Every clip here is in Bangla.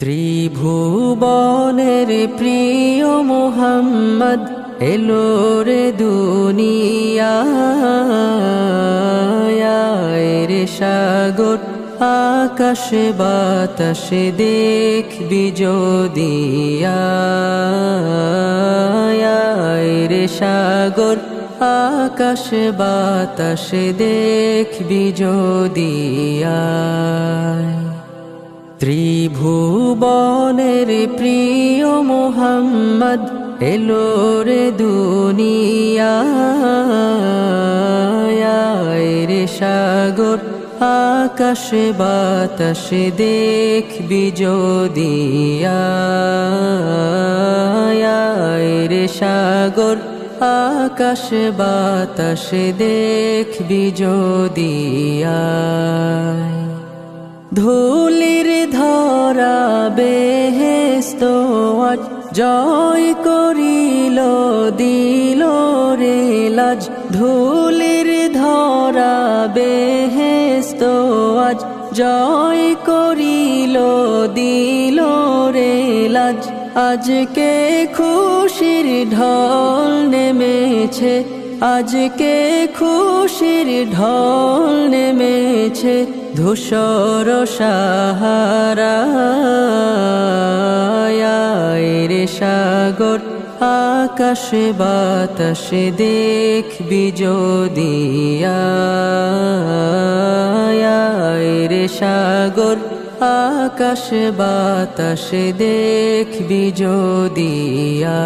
ত্রিভুবনের প্রিয় মোহাম্মদ এলো রে দুনিয়ায় সাগর, আকাশে বাতাসে দেখবি রে সাগর, আকাশে বাতাসে দেখবি যদিয়ায় ত্রিভুবনের প্রিয় মোহাম্মদ, এলো রে রে সাগর, আকাশে বাতাসে দেখবি যদিয়ায় রে সাগর, আকাশে বাতাসে দেখবি যদিয়ায় ধুলির ধরা বেহেস্ত জয় করিল, দিল রে লাজ। ধুলির ধরা বেহেস্ত জয় করিল, দিল রে লাজ। আজকে খুশির ঢল নেমেছে আজকে খুশির ঢল নেমেছে ধূসর সাহারা। রে সাগর, আকাশে বাতাসে দেখবি রে সাগর, আকাশে বাতাসে দেখবি যদিয়ায়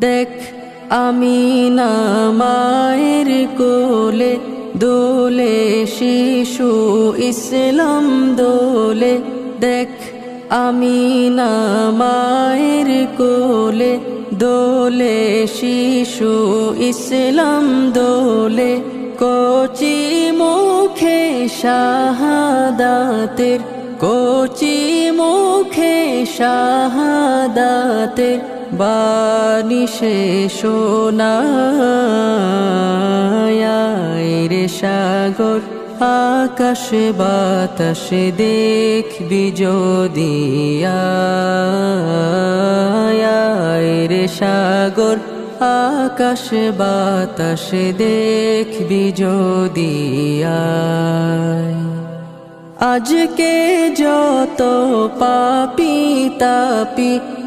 দেখ আমি না মায়ের কোলে, দোলে শিশু ইসলাম দোলে। দেখ, আমি না মায়ের কোলে, দোলে শিশু ইসলাম দোলে। কোচি মুখে শাহাদাতের, কোচি মুখে শাহাদাতের বাণী সে রে সাগর, আকাশে বাতাসে দেখবি রে সাগর, আকাশে বাতাসে দেখবি যদিয়ায় আজকে যত পাপি তাপি